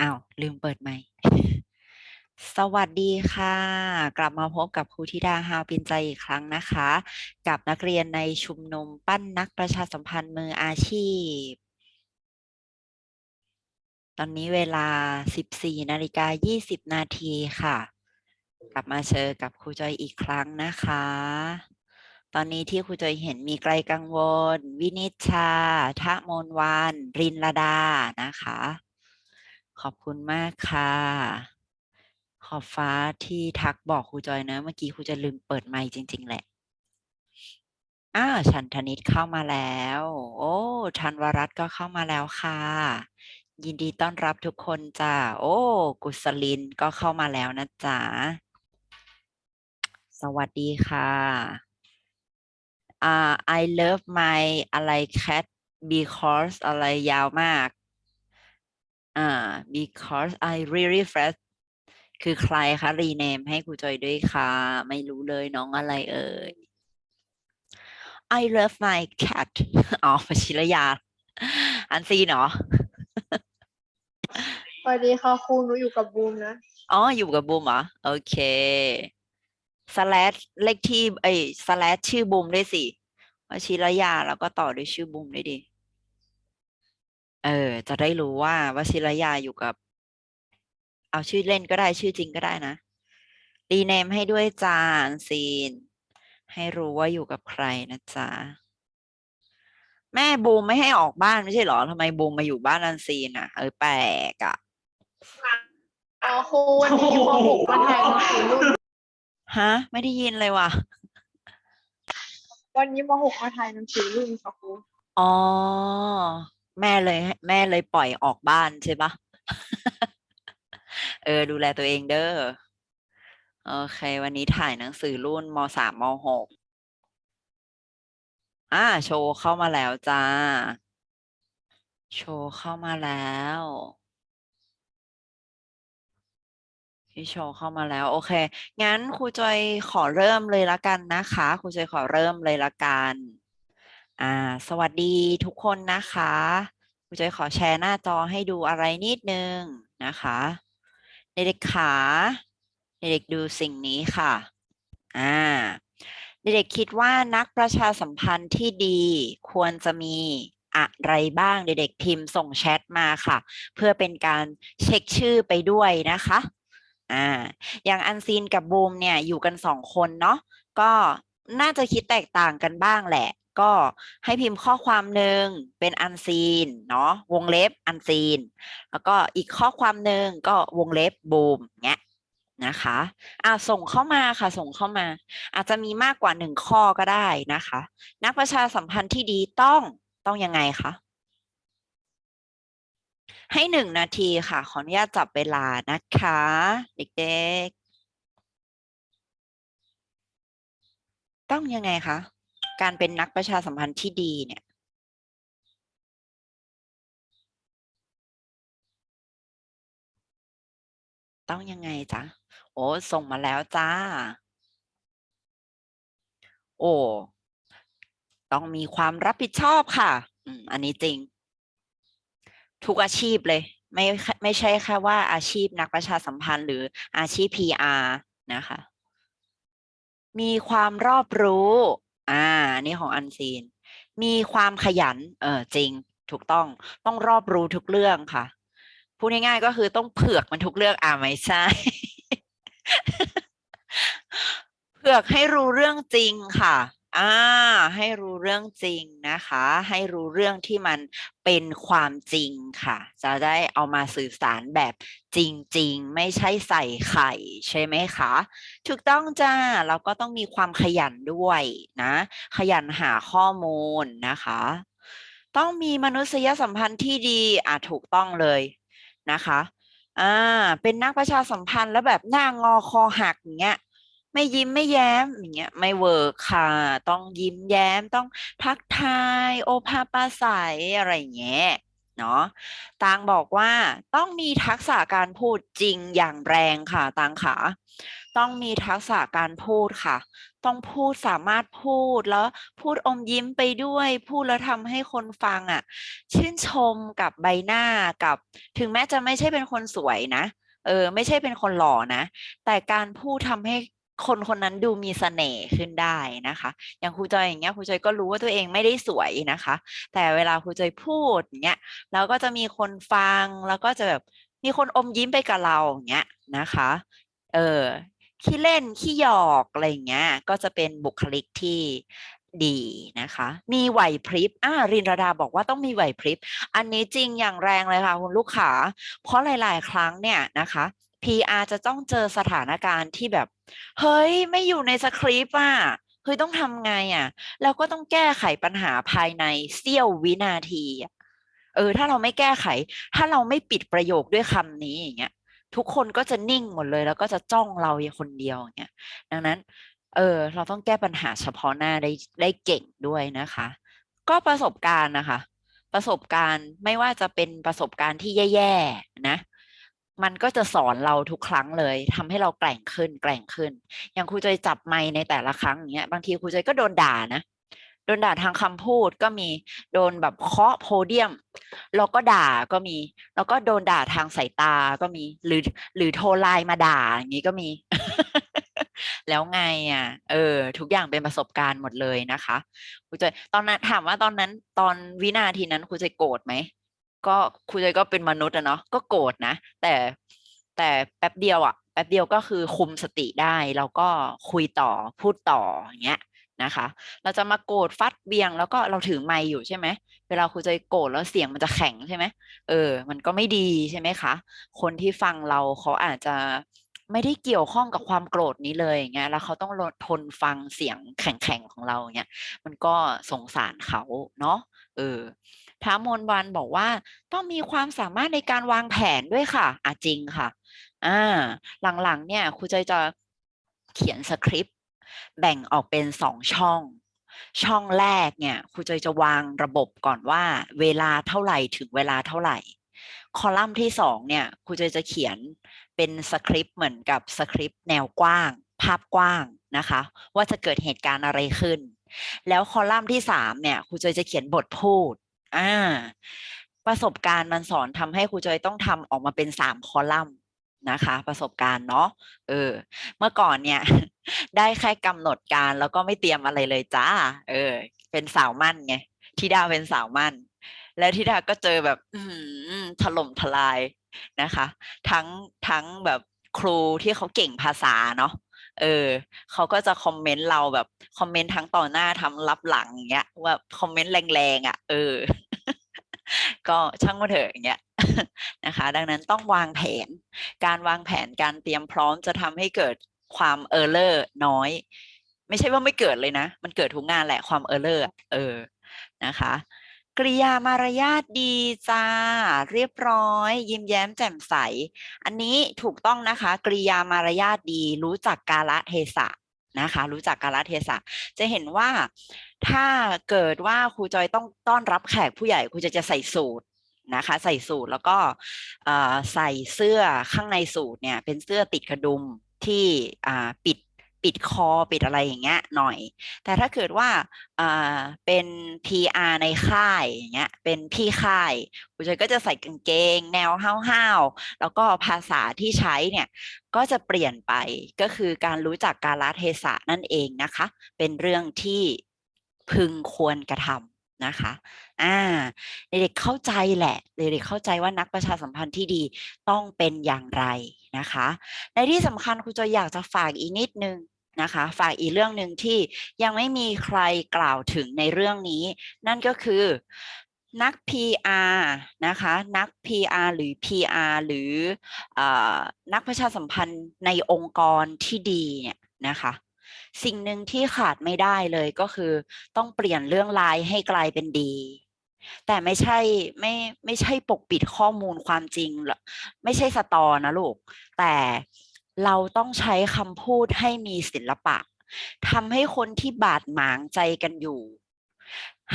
อ้าวลืมเปิดไมค์สวัสดีค่ะ กลับมาพบกับครูธิดาฮาวปินใจอีกครั้งนะคะ กับนักเรียนในชุมนุมปั้นนักประชาสัมพันธ์มืออาชีพ ตอนนี้เวลา 14นาฬิกา20 นาทีค่ะ กลับมาเจอกับครูจอยอีกครั้งนะคะ ตอนนี้ที่ครูจอยเห็นมีไกลกังวล วินิชชาทะมนวาน รินลดานะคะ ขอบคุณมากค่ะ ขอบฟ้าที่ทักบอกครูจอยนะ เมื่อกี้ครูจะลืมเปิดไมค์จริง ๆ แหละอ้าชันธนิตเข้ามาแล้ว โอ้ชันวรัตก็เข้ามาแล้วค่ะ ยินดีต้อนรับทุกคนจ้าโอ้ กุศลินก็เข้ามาแล้วนะจ๊ะสวัสดีค่ะอ่า I love my อะไร cat because อะไรยาวมาก อ่า because I really fresh คือใครคะ รีเนมให้ครูจอยด้วยค่ะ ไม่รู้เลยน้องอะไรเอ่ย I love my cat อ๋อปชิรยา อันซีนเหรอสวัสดีค่ะครูหนูอยู่กับบูมนะ อ๋อ อยู่กับบูมเหรอ โอเคสแลชเลขที่เอ้ยสแลชชื่อบูมด้วยสิวชิรยา แล้วก็ต่อด้วยชื่อบูมด้วยดิ เออ จะได้รู้ว่าวชิรยาอยู่กับ เอาชื่อเล่นก็ได้ชื่อจริงก็ได้นะรีเนมให้ด้วยจานซีน ให้รู้ว่าอยู่กับใครนะจ๊ะแม่บูมไม่ให้ออกบ้านไม่ใช่เหรอทำไมบูมมาอยู่บ้านอันซีนอะ เออแปลกอะอ๋อครูวันนี้ม .6 มาถ่ายหนังสือรุ่นฮะ ไม่ได้ยินเลยว่ะ วันนี้ม .6 มาถ่ายหนังสือรุ่นค่ะครูอ๋อ แม่เลย แม่เลยปล่อยออกบ้านใช่ปะเออ ดูแลตัวเองเด้อโอเค วันนี้ถ่ายหนังสือรุ่นมสามมหกอ่าโชว์เข้ามาแล้วจ้า โชว์เข้ามาแล้วพี่โชว์เข้ามาแล้ว โอเค งั้นครูจอยขอเริ่มเลยละกันนะคะครูจอยขอเริ่มเลยละกัน อ่า สวัสดีทุกคนนะคะครูจอยขอแชร์หน้าจอให้ดูอะไรนิดนึงนะคะเด็กๆขาเด็กๆดูสิ่งนี้ค่ะ อ่า เด็กๆคิดว่านักประชาสัมพันธ์ที่ดีควรจะมีอะไรบ้างเด็กๆพิมพ์ส่งแชทมาค่ะ เพื่อเป็นการเช็คชื่อไปด้วยนะคะอ่าอย่างอันซีนกับบูมเนี่ยอยู่กันสองคนเนาะก็น่าจะคิดแตกต่างกันบ้างแหละ ก็ให้พิมพ์ข้อความหนึ่งเป็นอันซีนเนาะวงเล็บอันซีน แล้วก็อีกข้อความหนึ่งก็วงเล็บบูมเงี้ยนะคะอ่าส่งเข้ามาค่ะส่งเข้ามา อาจจะมีมากกว่าหนึ่งข้อก็ได้นะคะ นักประชาสัมพันธ์ที่ดีต้องต้องยังไงคะให้หนึ่งนาทีค่ะ ขออนุญาตจับเวลานะคะ เด็กๆ ต้องยังไงคะ การเป็นนักประชาสัมพันธ์ที่ดีเนี่ยต้องยังไงจ๊ะ โอ้ ส่งมาแล้วจ้า โอ้ ต้องมีความรับผิดชอบค่ะ อืม อันนี้จริง ทุกอาชีพเลย ไม่ไม่ใช่แค่ว่าอาชีพนักประชาสัมพันธ์หรืออาชีพ PR นะคะ มีความรอบรู้ อ่านนี่ของอันซีน มีความขยัน เออจริง ถูกต้อง ต้องรอบรู้ทุกเรื่องค่ะ พูดง่ายๆก็คือต้องเผือกมันทุกเรื่อง อ่าไม่ใช่ เผือกให้รู้เรื่องจริงค่ะ อ่าให้รู้เรื่องจริงนะคะ ให้รู้เรื่องที่มันเป็นความจริงค่ะ จะได้เอามาสื่อสารแบบจริง ๆ ไม่ใช่ใส่ไข่ใช่ไหมคะถูกต้องจ้าเราก็ต้องมีความขยันด้วยนะ ขยันหาข้อมูลนะคะ ต้องมีมนุษยสัมพันธ์ที่ดีอะถูกต้องเลยนะคะอ่าเป็นนักประชาสัมพันธ์แล้วแบบหน้างอคอหักอย่างเงี้ย ไม่ยิ้มไม่แย้มอย่างเงี้ยไม่เวิร์กค่ะ ต้องยิ้มแย้มต้องทักทายโอภาปาใสอะไรอย่างเงี้ยเนาะตางบอกว่าต้องมีทักษะการพูดจริงอย่างแรงค่ะตางขาต้องมีทักษะการพูดค่ะ ต้องพูดสามารถพูดแล้วพูดอมยิ้มไปด้วย พูดแล้วทำให้คนฟังอะ ชื่นชมกับใบหน้ากับ ถึงแม้จะไม่ใช่เป็นคนสวยนะ เออ ไม่ใช่เป็นคนหล่อนะ แต่การพูดทำให้ คนคนนั้นดูมีเสน่ห์ขึ้นได้นะคะ อย่างครูจอยอย่างเงี้ยครูจอยก็รู้ว่าตัวเองไม่ได้สวยนะคะ แต่เวลาครูจอยพูดอย่างเงี้ยแล้วก็จะมีคนฟังแล้วก็จะแบบมีคนอมยิ้มไปกับเราอย่างเงี้ยนะคะ เออขี้เล่นขี้หยอกอะไรอย่างเงี้ย ก็จะเป็นบุคลิกที่ดีนะคะ มีไหวพริบอ่ารินรดาบอกว่าต้องมีไหวพริบ อันนี้จริงอย่างแรงเลยค่ะคุณลูกค้าเพราะหลาย ๆ ครั้งเนี่ยนะคะ PR จะต้องเจอสถานการณ์ที่แบบ เฮ้ยไม่อยู่ในสคริปต์อะเฮ้ยต้องทำไงอะ แล้วก็ต้องแก้ไขปัญหาภายในเสี้ยววินาทีอะเออ ถ้าเราไม่แก้ไข ถ้าเราไม่ปิดประโยคด้วยคำนี้อย่างเงี้ยทุกคนก็จะนิ่งหมดเลย แล้วก็จะจ้องเราอย่างคนเดียวอย่างเงี้ยดังนั้น เออ เราต้องแก้ปัญหาเฉพาะหน้าได้ได้เก่งด้วยนะคะ ก็ประสบการณ์นะคะ ประสบการณ์ไม่ว่าจะเป็นประสบการณ์ที่แย่ๆนะ มันก็จะสอนเราทุกครั้งเลยทำให้เราแกร่งขึ้น แกร่งขึ้น อย่างครูจอยจับไมค์ในแต่ละครั้งอย่างเงี้ยบางทีครูจอยก็โดนด่านะโดนด่าทางคำพูดก็มีโดนแบบเคาะโพเดียมแล้วก็ด่าก็มี แล้วก็โดนด่าทางสายตาก็มี หรือหรือโทรไลน์มาด่าอย่างนี้ก็มี แล้วไงอะ เออ ทุกอย่างเป็นประสบการณ์หมดเลยนะคะครูจอยตอนนั้นถามว่าตอนนั้นตอนวินาทีนั้นครูจอยโกรธไหม ก็ครูจอยก็เป็นมนุษย์อะเนาะก็โกรธนะ แต่แต่แป๊บเดียวอะแป๊บเดียวก็คือคุมสติได้แล้วก็คุยต่อพูดต่ออย่างเงี้ยนะคะ เราจะมาโกรธฟัดเบียง แล้วก็เราถือไมค์อยู่ใช่ไหมเวลาครูจโกรธแล้วเสียงมันจะแข็งใช่ไหมเออ มันก็ไม่ดีใช่ไหมคะ คนที่ฟังเราเขาอาจจะไม่ได้เกี่ยวข้องกับความโกรธนี้เลยอย่างเงี้ยแล้วเขาต้องทนฟังเสียงแข็งๆของเราเงี้ยมันก็สงสารเขาเนาะเออ พระมนวันบอกว่าต้องมีความสามารถในการวางแผนด้วยค่ะอะจริงค่ะอ่าหลังๆเนี่ยครูจอยจะเขียนสคริปต์แบ่งออกเป็นสองช่อง ช่องแรกเนี่ยครูจอยจะวางระบบก่อนว่า เวลาเท่าไหร่ถึงเวลาเท่าไหร่ คอลัมน์ที่สองเนี่ยครูจอยจะเขียนเป็นสคริปต์เหมือนกับสคริปต์แนวกว้าง ภาพกว้างนะคะ ว่าจะเกิดเหตุการณ์อะไรขึ้น แล้วคอลัมน์ที่สามเนี่ยครูจอยจะเขียนบทพูด อ่า ประสบการณ์มันสอนทำให้ครูจอยต้องทำออกมาเป็นสามคอลัมน์นะคะ ประสบการณ์เนาะเออ เมื่อก่อนเนี่ย ได้แค่กำหนดการแล้วก็ไม่เตรียมอะไรเลยจ้า เออ เป็นสาวมั่นไงทิดาเป็นสาวมั่น แล้วทิดาก็เจอแบบอืถล่มทลายนะคะ ทั้งทั้งแบบครูที่เขาเก่งภาษาเนาะ เออเขาก็จะคอมเมนต์เราแบบคอมเมนต์ทั้งต่อหน้าทั้งรับหลังอย่างเงี้ยว่าคอมเมนต์แรงๆอะ เออ ก็ช่างมาเถอะอย่างเงี้ยนะคะ ดังนั้นต้องวางแผน การวางแผนการเตรียมพร้อมจะทำให้เกิดความเออร์เลอร์น้อย ไม่ใช่ว่าไม่เกิดเลยนะ มันเกิดทุกงานแหละความเออร์เลอร์เออนะคะ กริยามารยาทดีจ้า เรียบร้อย ยิ้มแย้มแจ่มใส อันนี้ถูกต้องนะคะ กริยามารยาทดี รู้จักกาลเทศะนะคะ รู้จักกาลเทศะ จะเห็นว่าถ้าเกิดว่าครูจอยต้องต้อนรับแขกผู้ใหญ่ครูจะจะใส่สูทนะคะ ใส่สูทแล้วก็ใส่เสื้อข้างในสูทเนี่ยเป็นเสื้อติดกระดุมที่ปิด ปิดคอปิดอะไรอย่างเงี้ยหน่อย แต่ถ้าเกิดว่าเป็น PR ในค่ายอย่างเงี้ยเป็นพี่ค่ายครูจอยก็จะใส่กางเกง แนวห้าวๆแล้วก็ภาษาที่ใช้เนี่ยก็จะเปลี่ยนไปก็คือการรู้จักกาลเทศะนั่นเองนะคะ เป็นเรื่องที่พึงควรกระทำนะคะ อ่า เด็กๆเข้าใจแหละ เด็กๆเข้าใจว่านักประชาสัมพันธ์ที่ดีต้องเป็นอย่างไรนะคะ ในที่สำคัญครูจอยอยากจะฝากอีกนิดนึง นะคะฝากอีกเรื่องหนึ่งที่ยังไม่มีใครกล่าวถึงในเรื่องนี้ นั่นก็คือนัก PR นะคะ นัก PR หรือ PR หรืออนักประชาสัมพันธ์ในองค์กรที่ดีเนี่ยนะคะ สิ่งหนึ่งที่ขาดไม่ได้เลยก็คือ ต้องเปลี่ยนเรื่องลายให้กลายเป็นดี แต่ไม่ใช่ไม่ไม่ใช่ปกปิดข้อมูลความจริง ไม่ใช่สตอนะลูก แต่ เราต้องใช้คำพูดให้มีศิลปะทำให้คนที่บาดหมางใจกันอยู่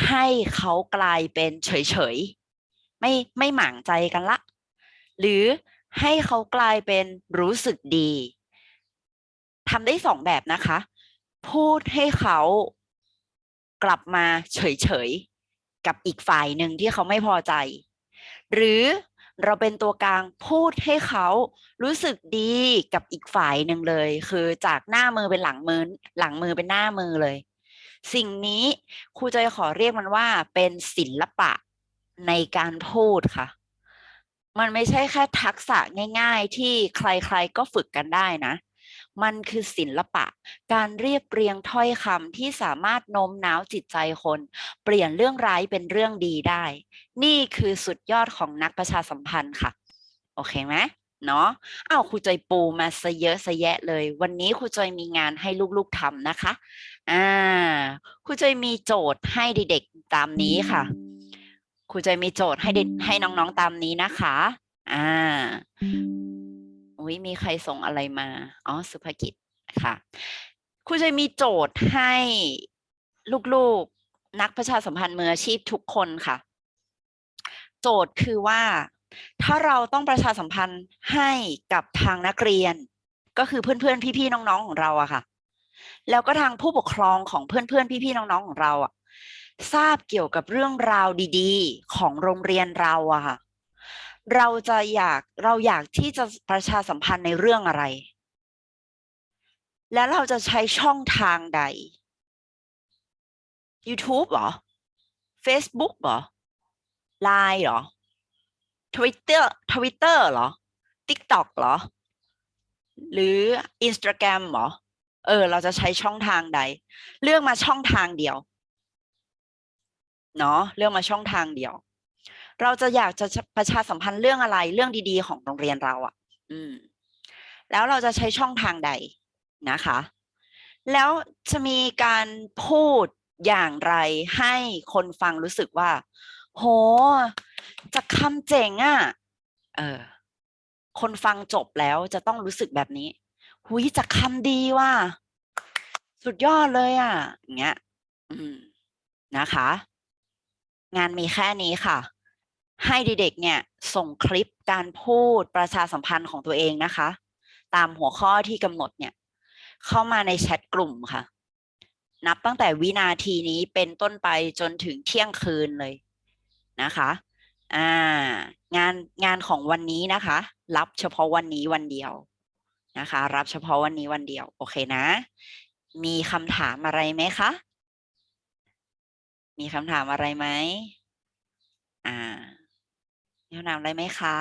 ให้เขากลายเป็นเฉยไม่ไม่หมางใจกันละ หรือให้เขากลายเป็นรู้สึกดีทำได้สองแบบนะคะ พูดให้เขากลับมาเฉยๆกับอีกฝ่ายหนึ่งที่เขาไม่พอใจ หรือ เราเป็นตัวกลางพูดให้เขารู้สึกดีกับอีกฝ่ายหนึ่งเลย คือจากหน้ามือเป็นหลังมือหลังมือเป็นหน้ามือเลย สิ่งนี้ครูจะขอเรียกมันว่าเป็นศิลปะในการพูดค่ะ มันไม่ใช่แค่ทักษะง่าย ๆ ที่ใครๆก็ฝึกกันได้นะ มันคือศิลปะ การเรียบเรียงถ้อยคำที่สามารถโน้มน้าวจิตใจคน เปลี่ยนเรื่องร้ายเป็นเรื่องดีได้ นี่คือสุดยอดของนักประชาสัมพันธ์ค่ะ โอเคไหมเนาะอ้าวครูจอยปูมาซะเยอะซะแยะเลย วันนี้ครูจอยมีงานให้ลูกๆทำนะคะ อ่าครูจอยมีโจทย์ให้เด็กๆตามนี้ค่ะครูจอยมีโจทย์ให้เด็กให้น้องๆตามนี้นะคะ อ่า อุ้ยมีใครส่งอะไรมา อ๋อ สุภกิจค่ะครูจะมีโจทย์ให้ลูกๆ นักประชาสัมพันธ์มืออาชีพทุกคนค่ะ โจทย์คือว่า ถ้าเราต้องประชาสัมพันธ์ให้กับทางนักเรียน ก็คือเพื่อนๆ พี่ๆ น้องๆ ของเราอะค่ะ แล้วก็ทางผู้ปกครองของเพื่อนๆ พี่ๆ น้องๆ ของเราอะทราบเกี่ยวกับเรื่องราวดีๆ ของโรงเรียนเราอะค่ะ เราจะอยากเราอยากที่จะประชาสัมพันธ์ในเรื่องอะไร และเราจะใช้ช่องทางใด YouTube หรอ Facebook หรอ Line หรอ Twitter Twitter หรอ TikTok หรอ หรือ Instagram หรอ เออ เราจะใช้ช่องทางใด เลือกมาช่องทางเดียว เนาะเลือกมาช่องทางเดียว เราจะอยากจะประชาสัมพันธ์เรื่องอะไรเรื่องดีๆ ของโรงเรียนเราอะ่ะ อืม แล้วเราจะใช้ช่องทางใดนะคะ แล้วจะมีการพูดอย่างไรให้คนฟังรู้สึกว่า โหจะคำเจ๋งอะ่ะ เออ คนฟังจบแล้วจะต้องรู้สึกแบบนี้หุยจะคำดีว่าสุดยอดเลยอะ่ะอย่างเงี้ย อืมนะคะ งานมีแค่นี้ค่ะ ให้เด็กๆเนี่ยส่งคลิปการพูดประชาสัมพันธ์ของตัวเองนะคะ ตามหัวข้อที่กำหนดเนี่ย เข้ามาในแชทกลุ่มค่ะ นับตั้งแต่วินาทีนี้เป็นต้นไปจนถึงเที่ยงคืนเลยนะคะอ่างานงานของวันนี้นะคะ รับเฉพาะวันนี้วันเดียวนะคะ รับเฉพาะวันนี้วันเดียว โอเคนะ มีคำถามอะไรไหมคะ มีคำถามอะไรไหมอ่า มีคำถามอะไรไหมคะ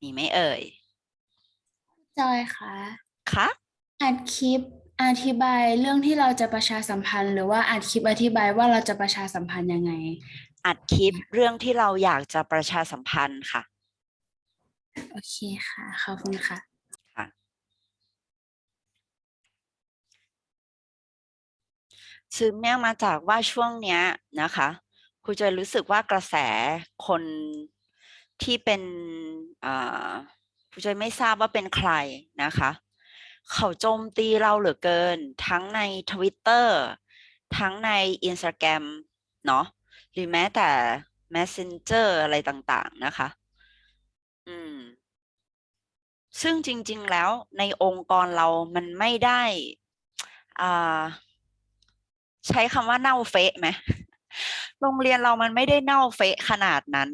มีไหมเอ่ย จอยคะคะ อัดคลิปอธิบายเรื่องที่เราจะประชาสัมพันธ์ หรือว่าอัดคลิปอธิบายว่าเราจะประชาสัมพันธ์ยังไง อัดคลิปเรื่องที่เราอยากจะประชาสัมพันธ์ค่ะ โอเคค่ะ ขอบคุณค่ะ ซึมเนี่ยมาจากว่าช่วงเนี้ยนะคะ ครูจะรู้สึกว่ากระแสคนที่เป็นครูจะไม่ทราบว่าเป็นใครนะคะ เขาโจมตีเราเหลือเกิน ทั้งใน Twitter ทั้งใน Instagram เนาะหรือแม้แต่ Messenger อะไรต่างๆนะคะ อืม ซึ่งจริง ๆ แล้วในองค์กรเรามันไม่ได้อ่าใช้คำว่าเน่าเฟะไหม โรงเรียนเรามันไม่ได้เน่าเฟะขนาดนั้น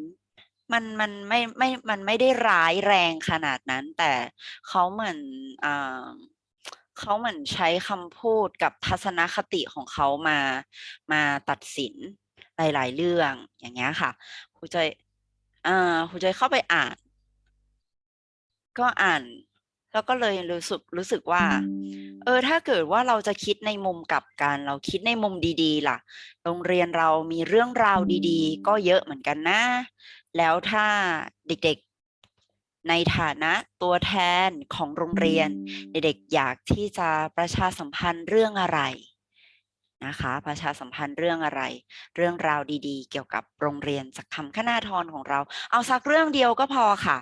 มันมันไม่ไม่มันไม่ได้ร้ายแรงขนาดนั้น แต่เขาเหมือนอ่าเขาเหมือนใช้คำพูดกับทัศนคติของเขามามาตัดสินหลาย ๆ เรื่องอย่างเงี้ยค่ะครูจอยอ่าครูจอยเข้าไปอ่าน ก็อ่าน แล้วก็เลยรู้สึกรู้สึกว่า เออ ถ้าเกิดว่าเราจะคิดในมุมกลับกัน เราคิดในมุมดีๆ ล่ะ โรงเรียนเรามีเรื่องราวดีๆ ก็เยอะเหมือนกันนะ แล้วถ้าเด็กๆในฐานะตัวแทนของโรงเรียน เด็กๆอยากที่จะประชาสัมพันธ์เรื่องอะไรนะคะ ประชาสัมพันธ์เรื่องอะไร เรื่องราวดีๆ เกี่ยวกับโรงเรียนจากคำคณาทรของเรา เอาสักเรื่องเดียวก็พอค่ะ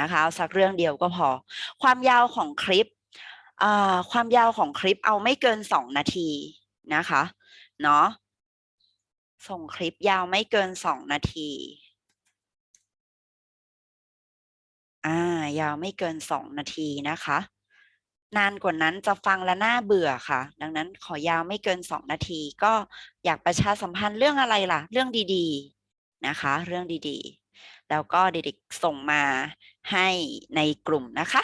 นะคะสักเรื่องเดียวก็พอ ความยาวของคลิปความยาวของคลิปเอาไม่เกินสองนาทีนะคะเนาะส่งคลิปยาวไม่เกินสองนาทีอ่ายาวไม่เกินสองนาทีนะคะ นานกว่านั้นจะฟังและน่าเบื่อค่ะ ดังนั้นขอยาวไม่เกินสองนาที ก็อยากประชาสัมพันธ์เรื่องอะไรล่ะ เรื่องดีๆนะคะ เรื่องดีๆ แล้วก็เด็กๆส่งมา ให้ในกลุ่มนะคะ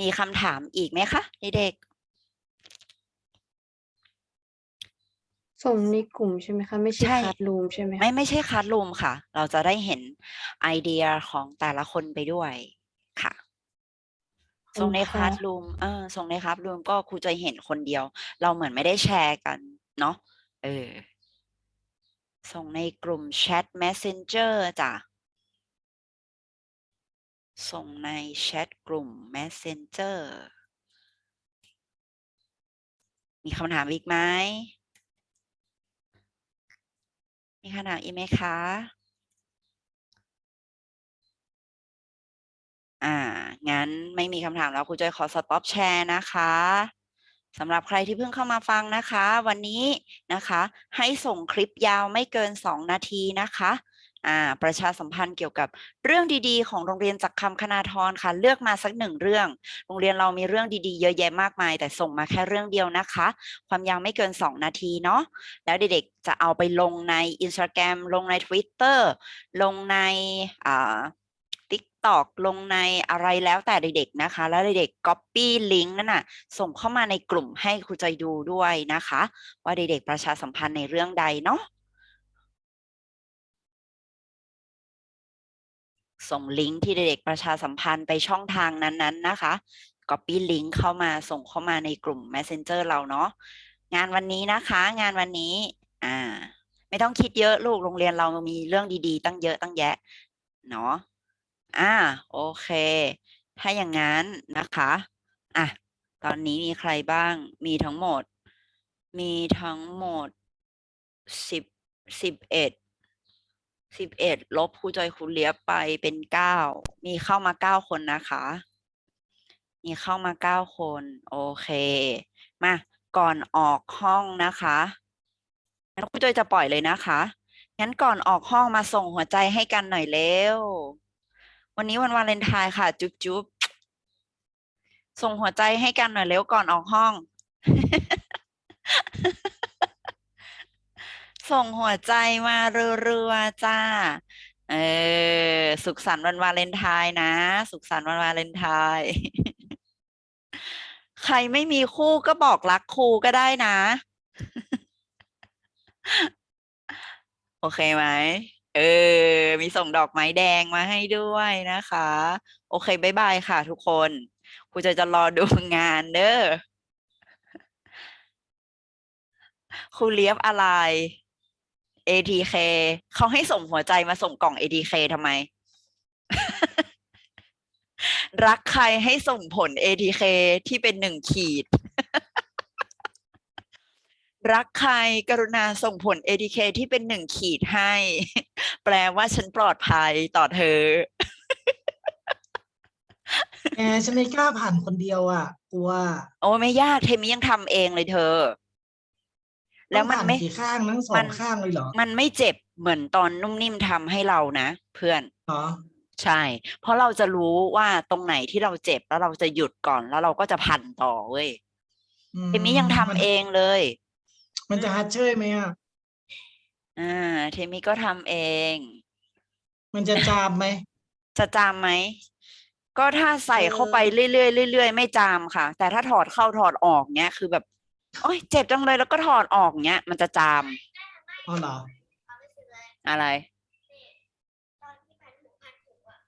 มีคำถามอีกไหมคะเด็กส่งในกลุ่มใช่ไหมคะไม่ใช่ใช่คัดรูมใช่ไหมๆคะไม่ไม่ใช่คัดลูมค่ะ เราจะได้เห็นไอเดียของแต่ละคนไปด้วยค่ะ ส่งในขอบคคุณลาค่ะสรูมเออส่งในคลาสรูมก็ครูจะเห็นคนเดียว เราเหมือนไม่ได้แชร์กันเนาะเออส่งในกลุ่มแชท Messenger จ้ะ ส่งในแชทกลุ่ม Messenger มีคำถามอีกไหม มีคำถามอีกไหมคะ อ่า งั้นไม่มีคำถามแล้วครูจอยขอสต็อปแชร์นะคะสำหรับใครที่เพิ่งเข้ามาฟังนะคะ วันนี้นะคะ ให้ส่งคลิปยาวไม่เกิน 2 นาทีนะคะ ประชาสัมพันธ์เกี่ยวกับเรื่องดีๆ ของโรงเรียนจักคำคณาทรค่ะ เลือกมาสักหนึ่งเรื่อง โรงเรียนเรามีเรื่องดีๆ เยอะแยะมากมาย แต่ส่งมาแค่เรื่องเดียวนะคะ ความยาวไม่เกิน 2 นาทีเนาะแล้วเด็กๆจะเอาไปลงใน Instagram ลงใน Twitter ลงในอ่า TikTok ลงในอะไรแล้วแต่เด็กๆนะคะ แล้วเด็กๆ Copy ลิงก์นั่นน่ะส่งเข้ามาในกลุ่มให้ครูใจดูด้วยนะคะ ว่าเด็กๆประชาสัมพันธ์ในเรื่องใดเนาะ ส่งลิงก์ที่เด็กๆประชาสัมพันธ์ไปช่องทางนั้นๆนะคะ Copy ลิงก์เข้ามาส่งเข้ามาในกลุ่ม Messenger เราเนาะงานวันนี้นะคะ งานวันนี้อ่าไม่ต้องคิดเยอะลูกโรงเรียนเรามีเรื่องดีๆ ตั้งเยอะตั้งแยะเนาะอ่าโอเค ถ้าอย่างนั้นนะคะอะตอนนี้มีใครบ้างมีทั้งหมด มีทั้งหมดสิบสิบเอ็ด สิบเอ็ดลบครูจอยครูเลียบไปเป็นเก้ามีเข้ามาเก้าคนนะคะ มีเข้ามาเก้าคน โอเค มาก่อนออกห้องนะคะงั้นครูจอยจะปล่อยเลยนะคะ งั้นก่อนออกห้องมาส่งหัวใจให้กันหน่อยเร็ว วันนี้วันวาเลนไทน์ค่ะ จุ๊บจุ๊บส่งหัวใจให้กันหน่อยเร็วก่อนออกห้อง ส่งหัวใจมาเรัวๆจ้า เออ สุขสันต์วันวาเลนไทน์นะ สุขสันต์วันวาเลนไทน์ใครไม่มีคู่ก็บอกรักครูก็ได้นะ โอเคไหมเออ มีส่งดอกไม้แดงมาให้ด้วยนะคะ โอเคบายบายค่ะทุกคนครูจะจะรอดูงานเด้อครูเลียบอะไร ATK เขาให้ส่งหัวใจมาส่งกล่อง ATK ทำไม รักใครให้ส่งผล ATK ที่เป็นหนึ่งขีด รักใครกรุณาส่งผล ATK ที่เป็นหนึ่งขีดให้ แปลว่าฉันปลอดภัยต่อเธอแอร์ฉันไม่กล้าผ่านคนเดียวอะกลัวโอ้ไม่ยากเทมิยังทำเองเลยเธอ แล้วมันต้องผ่าไม่กี่ข้างทั้งสอมังนข้างเลยเหรอ มันไม่เจ็บเหมือนตอนนุ่มนิ่มทำให้เรานะเพื่อนเหรอใช่ เพราะเราจะรู้ว่าตรงไหนที่เราเจ็บแล้วเราจะหยุดก่อนแล้วเราก็จะพันต่อเว้ยอืเทมิยังทำมันเองเลย มันจะฮัดเชยไหมอะอ่าเทมิก็ทำเอง มันจะจามไหม จะจามไหม ก็ถ้าใส่เข้าไปเรื่อยๆเรื่อยๆไม่จามค่ะ แต่ถ้าถอดเข้าถอดออกเนี้ยคือแบบ โอ้ยเจ็บจังเลยแล้วก็ถอดออกเนี้ย มันจะจามอ๋อเหรออะไรตอนที่พันหูพันหูอะ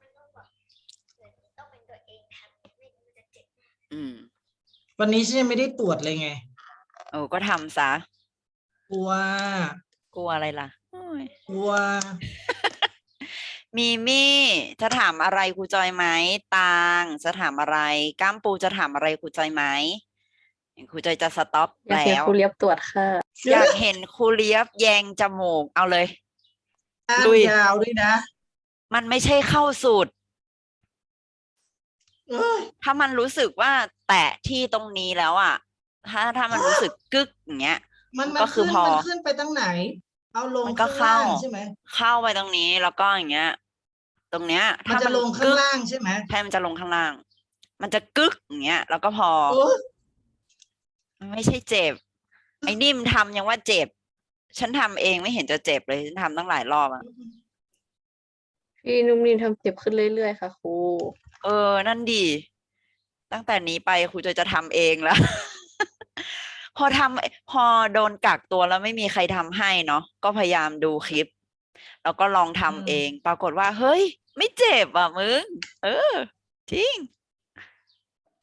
มันต้องแบบเหมือนต้องเป็นตัวเองทำไม่งั้นมันจะเจ็บมากอืม วันนี้ฉันยังไม่ได้ตรวจเลยไงโอ้ก็ทำซะกลัวกลัวอะไรล่ะโอ้ยกลัวมีมี่จะถามอะไรครูจอยไหมตางจะถามอะไรก้ามปูจะถามอะไรครูจอยไหม ครูจอยจะสต็อปอยากเห็นแล้วครูเลียบตรวจค่ะ อยากเห็นครูเลียบแยงจมูกเอาเลยข้างลุยยาวด้วยนะ มันไม่ใช่เข้าสูตรเอ้ยถ้ามันรู้สึกว่าแตะที่ตรงนี้แล้วอะ ถ้าถ้ามันรู้สึกกึกอย่างเงี้ย มันมัก็นคือขึ้นพอมันขึ้นไปตั้งไหนเอาลงมันก็ข้างเข้าล่างใช่ไหมเข้าไปตรงนี้แล้วก็อย่างเงี้ย ตรงเนี้ยมันถ้าจะมันลงข้างกึกล่างใช่ไหมใช่มันจะลงข้างล่าง มันจะกึกอย่างเงี้ย แล้วก็พอโอ้มัน ไม่ใช่เจ็บ ไอ้นิ่มทำยังว่าเจ็บ ฉันทำเองไม่เห็นจะเจ็บเลย ฉันทำตั้งหลายรอบอะพี่นุ่มนิ่มทำเจ็บขึ้นเรื่อยๆค่ะครูเออ นั่นดี ตั้งแต่นี้ไปครูจะจะทำเองแล้ว พอทำพอโดนกักตัวแล้วไม่มีใครทำให้เนาะก็พยายามดูคลิป แล้วก็ลองทำเอง ปรากฏว่า เฮ้ย ไม่เจ็บอะมึง เออ จริง